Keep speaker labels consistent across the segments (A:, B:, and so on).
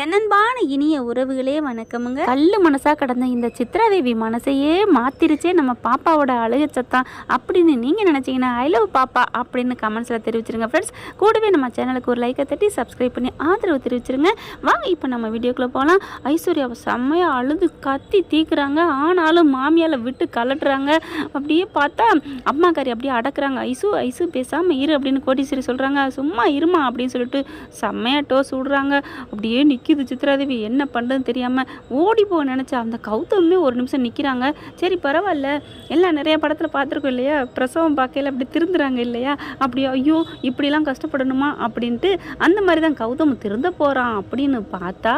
A: என்னன்பான இனிய உறவுகளே வணக்கமுங்க. கல்லு மனசா கடந்த இந்த சித்ராதேவி மனசையே மாத்திருச்சே நம்ம பாப்பாவோட அழகு சத்தம் அப்படின்னு நீங்க நினைச்சீங்கன்னா ஐ லவ் பாப்பா அப்படின்னு கமெண்ட்ஸ்ல தெரிவிச்சிருங்க ஃப்ரெண்ட்ஸ் கூடவே நம்ம சேனலுக்கு ஒரு லைக்கை தட்டி சப்ஸ்கிரைப் பண்ணி ஆதரவு தெரிவிச்சிருங்க. வாங்க இப்போ நம்ம வீடியோக்குள்ள போகலாம் ஐஸ்வர்யாவை செம்மையா அழுது கத்தி தீக்குறாங்க. ஆனாலும் மாமியால விட்டு கலட்டுறாங்க. அப்படியே பார்த்தா அம்மாக்காரி அப்படியே அடக்குறாங்க. ஐசு ஐசு பேசாம இரு அப்படின்னு கோடீஸ்வரி சொல்றாங்க. சும்மா இருமா அப்படின்னு சொல்லிட்டு செம்மையா டோஸ் விடுறாங்க அப்படியே நிற்கிது சித்ராதேவி என்ன பண்ணுறதுன்னு தெரியாமல் ஓடி போக நினச்சா அந்த கௌதமே ஒரு நிமிஷம் நிற்கிறாங்க சரி பரவாயில்ல. எல்லாம் நிறைய படத்தில் பார்த்துருக்கோம் இல்லையா? பிரசவம் பார்க்கையில அப்படி திருந்துறாங்க இல்லையா? அப்படி ஐயோ இப்படிலாம் கஷ்டப்படணுமா? அப்படின்ட்டு அந்த மாதிரி தான் கௌதம் திருந்த போகிறான் அப்படின்னு பார்த்தா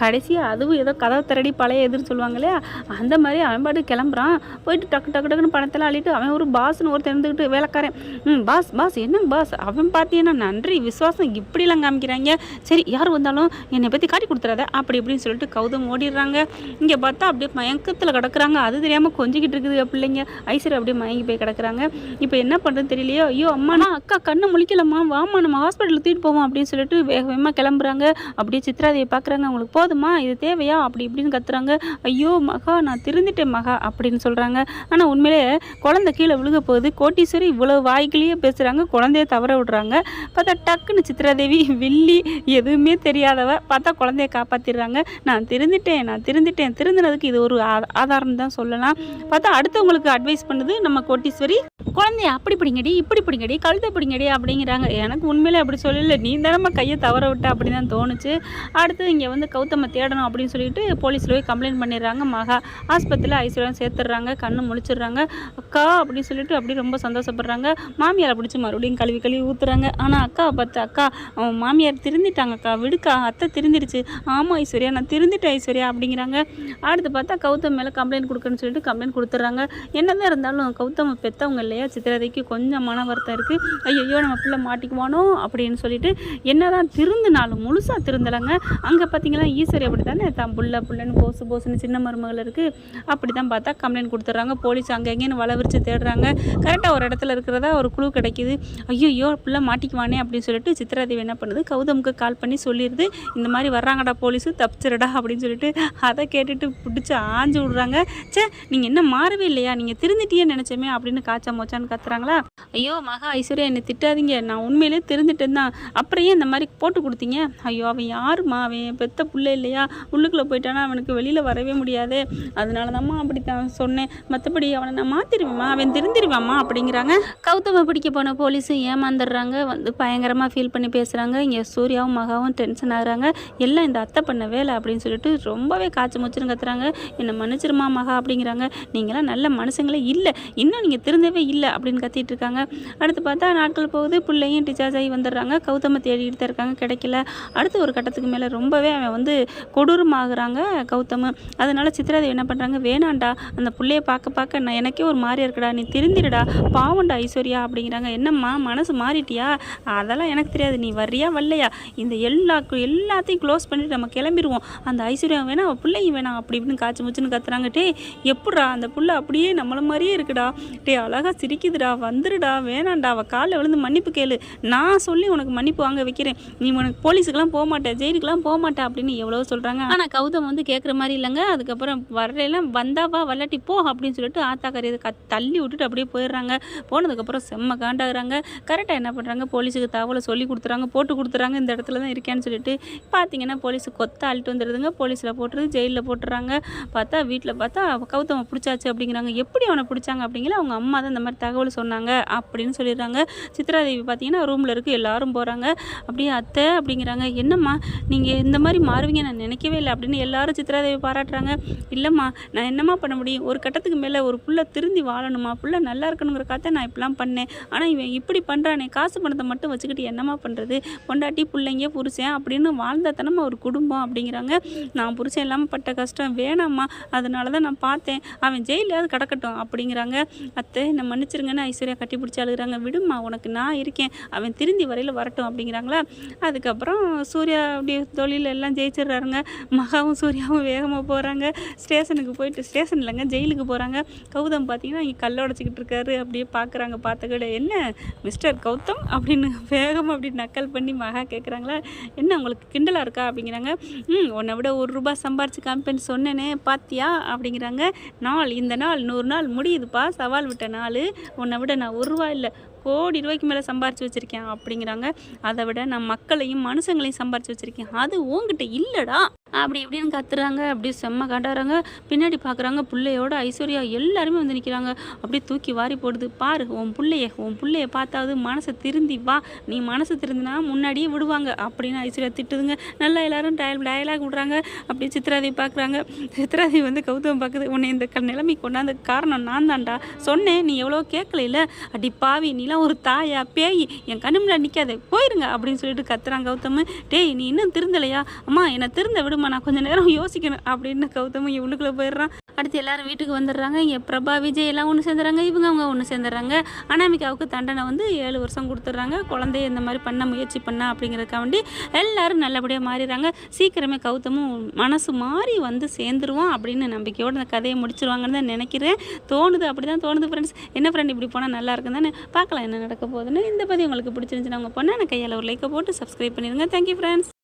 A: கடைசியாக அதுவும் ஏதோ கதவு திரடி பழைய எதுன்னு சொல்லுவாங்க இல்லையா? அந்த மாதிரி அவன் பாட்டு கிளம்புறான். போயிட்டு டக்கு டக்கு டக்குன்னு பணத்தெல்லாம் அள்ளிட்டு அவன் ஒரு பாஸ்னு ஒருத்தர் இருந்துக்கிட்டு வேலைக்காரன் ம் பாஸ் பாஸ் என்ன பாஸ்? அவன் பார்த்தீங்கன்னா நன்றி விசுவாசம் இப்படிலாம் காமிக்கிறாங்க. சரி யார் வந்தாலும் என்னை என்னை பற்றி காட்டி கொடுத்துறாத அப்படி இப்படின்னு சொல்லிட்டு கௌதம் ஓடிடுறாங்க. இங்கே பார்த்தா அப்படியே மயக்கத்தில் கிடக்குறாங்க. அது தெரியாமல் கொஞ்சிக்கிட்டு இருக்குது பிள்ளைங்க. ஐஸ்வர்யா அப்படியே மயங்கி போய் கிடக்குறாங்க. இப்போ என்ன பண்ணுறது தெரியலையோ. ஐயோ அம்மா நான் அக்கா கண்ணை முழிக்கலம்மா. வாம்மா நம்ம ஹாஸ்பிட்டலுக்கு தூக்கிட்டு போவோம் அப்படின்னு சொல்லிட்டு வேக வேகமாக கிளம்புறாங்க. அப்படியே சித்ராதையை பார்க்குறாங்க உங்களுக்கு போதுமா? இது தேவையா? அப்படி இப்படின்னு கத்துறாங்க. ஐயோ மகா நான் திருந்திட்டேன் மகா அப்படின்னு சொல்கிறாங்க ஆனால் உண்மையிலே குழந்தை கீழே விழுக போகுது. கோட்டீஸ்வரி இவ்வளோ வாய்க்கிலேயே பேசுகிறாங்க குழந்தைய தவற விடுறாங்க. பார்த்தா டக்குன்னு சித்ராதேவி வில்லி எதுவுமே தெரியாதவ பார்த்தா குழந்தைய காப்பாற்றிடுறாங்க நான் திருந்திட்டேன் நான் திருந்திட்டேன். திருந்தினதுக்கு இது ஒரு ஆதாரம் தான் சொல்லலாம். பார்த்தா அடுத்தவங்களுக்கு அட்வைஸ் பண்ணுது நம்ம கோட்டீஸ்வரி. குழந்தைய அப்படி பிடிங்கடி இப்படி பிடிங்கடி கழுத்தை பிடிங்கடி அப்படிங்கிறாங்க. எனக்கு உண்மையிலே அப்படி சொல்லல. நீ தானம்மா கையை தவற விட்ட அப்படி தான் தோணுச்சு. அடுத்து இங்கே வந்து கௌதம தேடணும் அப்படின்னு சொல்லிட்டு போலீஸில் போய் கம்ப்ளைண்ட் பண்ணிடுறாங்க. மகா ஆஸ்பத்திரியில் ஐஸ்வர்யம் சேர்த்துடுறாங்க கண்ணு முழிச்சிடுறாங்க. அக்கா அப்படின்னு சொல்லிட்டு அப்படி ரொம்ப சந்தோஷப்படுறாங்க. மாமியாரை பிடிச்சி மறுபடியும் கழுவி கழுவி ஊற்றுறாங்க ஆனால் அக்காவை பார்த்து அக்கா மாமியார் திருந்திட்டாங்கக்கா விடுக்கா அத்தை திருந்திருச்சு. ஆமாம் ஐஸ்வர்யா நான் திருந்திட்டேன் ஐஸ்வர்யா அப்படிங்கிறாங்க. அடுத்து பார்த்தா கௌதம் மேலே கம்ப்ளைண்ட் கொடுக்குறேன்னு சொல்லிட்டு கம்ப்ளைண்ட் கொடுத்துட்றாங்க. என்னதான் இருந்தாலும் கௌதம் பெற்றவங்க இல்லையா? சித்திரதைக்கு கொஞ்சம் மன வருத்தம் இருக்குது ஐயோ நம்ம பிள்ளை மாட்டிக்குவானோ அப்படின்னு சொல்லிட்டு என்னதான் திருந்தினாலும் முழுசாக திருந்தலைங்க. அங்கே பார்த்தீங்கன்னா ஈஸ்வரி அப்படி தானே தான் புள்ள புள்ளன்னு போசு போசுன்னு சின்ன மருமகள் இருக்குது அப்படி தான் பார்த்தா கம்ப்ளைண்ட் கொடுத்துட்றாங்க. போலீஸ் அங்கே எங்கேன்னு வளவிரிச்சு தேடுறாங்க. கரெக்டாக ஒரு இடத்துல இருக்கிறதா ஒரு குழு கிடைக்குது. ஐயோ பிள்ளை மாட்டிக்குவானே அப்படின்னு சொல்லிட்டு சித்திரதேவி என்ன பண்ணுது? கௌதமுக்கு கால் பண்ணி சொல்லிடுது. இந்த மாதிரி வர்றாங்கடா போலீஸு தப்பிச்சிருடா அப்படின்னு சொல்லிட்டு அதை கேட்டுட்டு பிடிச்சி ஆஞ்சு விட்றாங்க. ச்சே நீங்கள் என்ன மாறவே இல்லையா? நீங்கள் திருந்திட்டியே நினச்சோமே அப்படின்னு காய்ச்சா மோச்சான்னு கத்துறாங்களா? ஐயோ மகா ஐஸ்வர்யா என்னை திட்டாதீங்க. நான் உண்மையிலே தெரிஞ்சுட்டேன் தான். அப்புறம் ஏன் இந்த மாதிரி போட்டு கொடுத்தீங்க? ஐயோ அவன் யாருமா அவன் பெத்த புள்ள இல்லையா? உள்ளுக்குள்ளே போயிட்டானா அவனுக்கு வெளியில் வரவே முடியாது. அதனால தான்மா அப்படி தான் சொன்னேன். மற்றபடி அவனை நான் மாற்றிடுவேம்மா அவன் திருந்திருவாம்மா அப்படிங்கிறாங்க. கௌதம பிடிக்க போன போலீஸும் ஏமாந்துடுறாங்க. வந்து பயங்கரமாக ஃபீல் பண்ணி பேசுகிறாங்க இங்கே சூர்யாவும் மகாவும் டென்ஷன் ஆகுறாங்க. எல்லாம் இந்த அத்தை பண்ண வேலை அப்படின்னு சொல்லிட்டு ரொம்பவே காய்ச்சி முச்சுன்னு கத்துறாங்க. என்னை மன்னிச்சிருமா மகா அப்படிங்கிறாங்க. நீங்களாம் நல்ல மனுஷங்களே இல்லை. இன்னும் நீங்கள் திருந்தவே இல்லை அப்படின்னு கத்திட்டு இருக்காங்க. அடுத்து பார்த்தா நாட்கள் போகுது. பிள்ளையும் டிச்சார்ஜ் ஆகி வந்துடுறாங்க. கௌதம தேடிட்டு தான் இருக்காங்க. கிடைக்கல. அடுத்து ஒரு கட்டத்துக்கு மேலே ரொம்பவே அவன் வந்து கொடூரமாகறாங்க கௌதமு. அதனால சித்ராதேவி என்ன பண்ணுறாங்க வேணாண்டா. அந்த பிள்ளைய பார்க்க பார்க்க நான் எனக்கே ஒரு மாதிரியா இருக்குடா. நீ திருந்திடுடா. பாவண்டா ஐஸ்வர்யா அப்படிங்கிறாங்க. என்னம்மா மனசு மாறிட்டியா? அதெல்லாம் எனக்கு தெரியாது. நீ வர்றியா வரலையா? இந்த எல்லா எல்லாத்தையும் க்ளோஸ் பண்ணிட்டு நம்ம கிளம்பிடுவோம். அந்த ஐஸ்வர்யா வேணாம் அவள் பிள்ளையும் வேணாம் அப்படி இப்படின்னு காய்ச்சி முச்சுன்னு கத்துறாங்க. டே எப்பட்றா அந்த புள்ள அப்படியே நம்மள மாதிரியே இருக்குடா. டே அழகாக சிரிக்குதுடா. வந்துடுடா வேணாண்டா அவள் காலில் விழுந்து மன்னிப்பு கேளு. நான் சொல்லி உனக்கு மன்னிப்பு வாங்க வைக்கிறேன். நீ உனக்கு போலீஸுக்கெல்லாம் போக மாட்டேன் ஜெயிலுக்கெல்லாம் போக மாட்டேன் அப்படின்னு எவ்வளோ சொல்கிறாங்க ஆனால் கௌதம் வந்து கேட்குற மாதிரி இல்லைங்க. அதுக்கப்புறம் வரலாம் வந்தாவா வல்லாட்டி போ அப்படின்னு சொல்லிட்டு ஆத்தா கரையை கத் தள்ளி விட்டுட்டு அப்படியே போயிடுறாங்க. போனதுக்கப்புறம் செம்ம காண்டாகிறாங்க. கரெக்டாக என்ன பண்ணுறாங்க போலீஸுக்கு தகவலை சொல்லி கொடுத்துறாங்க போட்டு கொடுத்துறாங்க. இந்த இடத்துல தான் இருக்கேன்னு சொல்லிட்டு பார்த்தீங்கன்னா போலீஸ் கொத்த அழுட்டு வந்துடுதுங்க போலீஸில் போட்டுறது ஜெயிலில் போட்டுறாங்க. பார்த்தா வீட்டில் பார்த்தா கௌதம பிடிச்சாச்சு அப்படிங்கிறாங்க. எப்படி அவனை பிடிச்சாங்க அப்படிங்கிற அவங்க அம்மா தான் இந்த மாதிரி தகவல் சொன்னாங்க. அப்படின்னு சொல்லிடுறாங்க. சித்ராதேவி பார்த்தீங்கன்னா ரூமில் இருக்குது எல்லாரும் போகிறாங்க அப்படியே அத்தை அப்படிங்கிறாங்க என்னம்மா நீங்கள் இந்த மாதிரி மாறுவீங்க நான் நினைக்கவே இல்லை அப்படின்னு எல்லாரும் சித்ராதேவி பாராட்டுறாங்க. இல்லைம்மா நான் என்னம்மா பண்ண முடியும்? ஒரு கட்டத்துக்கு மேலே ஒரு புள்ள திருந்தி வாழணுமா? புள்ள நல்லா இருக்கணுங்கிற இருக்கணுங்கிறக்காக நான் இப்படிலாம் பண்ணேன். ஆனால் இவன் இப்படி பண்ணுறானே காசு பணத்தை மட்டும் வச்சுக்கிட்டு என்னம்மா பண்ணுறது பொண்டாட்டி பிள்ளைங்க புருஷன் அப்படின்னு வாழ்ந்த தனமா ஒரு குடும்பம் அப்படிங்கிறாங்க. நான் புருஷன் இல்லாமல் பட்ட கஷ்டம் வேணாம்மா அதனால தான் நான் பார்த்தேன். அவன் ஜெயிலாவது கிடக்கட்டும் அப்படிங்கிறாங்க. அத்தை என்னை மன்னிச்சிருங்கன்னு ஐஸ்வர்யா கட்டி பிடிச்சி அழுகுறாங்க. விடுமா உனக்கு நான் இருக்கேன். அவன் திருந்தி வரையில் வரட்டும் அப்படிங்கிறாங்களா? அதுக்கப்புறம் சூர்யா அப்படியே தொழில் எல்லாம் ஜெயிச்சிடுறாருங்க. மகாவும் சூர்யாவும் வேகமாக போகிறாங்க ஸ்டேஷனுக்கு போயிட்டு ஸ்டேஷன் இல்லைங்க ஜெயிலுக்கு போகிறாங்க கௌதம் பார்த்தீங்கன்னா இங்கே கல்ல உடச்சிக்கிட்டு இருக்காரு. அப்படியே பார்க்குறாங்க பார்த்த கூட என்ன மிஸ்டர் கௌதம்? அப்படின்னு வேகமாக அப்படி நக்கல் பண்ணி மகா கேட்குறாங்களா என்ன உங்களுக்கு கிண்டலாக இருக்கா? அப்படிங்கிறாங்க. ம் உன்னை விட ஒரு ரூபாய் சம்பாரிச்சு காமிப்பேன்னு சொன்னேனே பார்த்தியா அப்படிங்கிறாங்க. நாள் இந்த நாள் நூறு நாள் முடியுதுப்பா. சவால் விட்ட நாள். உன்னை விட நான் ஒரு አለ። கோடி ரூபாய்க்கு மேலே சம்பாரித்து வச்சுருக்கேன் அப்படிங்கிறாங்க. அதை விட நான் மக்களையும் மனுஷங்களையும் சம்பாரித்து வச்சுருக்கேன். அது உங்ககிட்ட இல்லைடா. அப்படி இப்படின்னு கத்துறாங்க. அப்படி செம்ம காட்டாறாங்க. பின்னாடி பார்க்குறாங்க பிள்ளையோட ஐஸ்வர்யா எல்லாருமே வந்து நிற்கிறாங்க அப்படியே தூக்கி வாரி போடுது. பாரு உன் பிள்ளைய உன் பிள்ளைய பார்த்தாவது மனசை திருந்தி வா. நீ மனசு திருந்தினா முன்னாடியே விடுவாங்க. அப்படின்னு ஐஸ்வர்யா திட்டுதுங்க. நல்லா எல்லாரும் டயல் டயலாக் விடுறாங்க. அப்படியே சித்ராதி பார்க்குறாங்க சித்ராதி வந்து கௌதம் பார்க்குது உன்னை இந்த க நிலைமை கொண்டாந்த காரணம் நான் தான்டா சொன்னேன் நீ எவ்வளோ கேட்கல அடி பாவி நீலாம் ஒரு தாயா பேய் என் கண்ணு முன்னாடி போயிருங்க அப்படின்னு சொல்லிட்டு கத்துறான் கௌதம். டேய் நீ இன்னும் திருந்தலையா? அம்மா என்னை திருந்த விடுமா நான் கொஞ்ச நேரம் யோசிக்கணும் அப்படின்னு கௌதம் இங்கே போயிடுறான். அடுத்து எல்லாரும் வீட்டுக்கு வந்துடுறாங்க. இங்கே பிரபா விஜய் எல்லாம் ஒன்று சேர்ந்துறாங்க இவங்க அவங்க ஒன்று சேர்ந்துடுறாங்க அனாமிகாவுக்கு தண்டனை வந்து ஏழு வருஷம் கொடுத்துட்றாங்க. குழந்தைய இந்த மாதிரி பண்ண முயற்சி பண்ண அப்படிங்கிறதுக்காண்டி எல்லாரும் நல்லபடியாக மாறிடுறாங்க. சீக்கிரமே கௌதமும் மனசு மாறி வந்து சேர்ந்துருவான் அப்படின்னு நம்பிக்கையோடு இந்த கதையை முடிச்சிருவாங்கன்னு தான் நினைக்கிறேன். தோணுது அப்படி தான் தோணுது ஃப்ரெண்ட்ஸ் என்ன ஃப்ரெண்ட் இப்படி போனால் நல்லா இருக்கும் தானே? பார்க்கலாம். என்ன நடக்க போகுதுன்னு. இந்த பதிவு உங்களுக்கு பிடிச்சிருந்துச்சுன்னா அவங்க பொண்ணான கையில் ஒரு லைக்கை போட்டு சப்ஸ்கிரைப் பண்ணிடுங்க. Thank you friends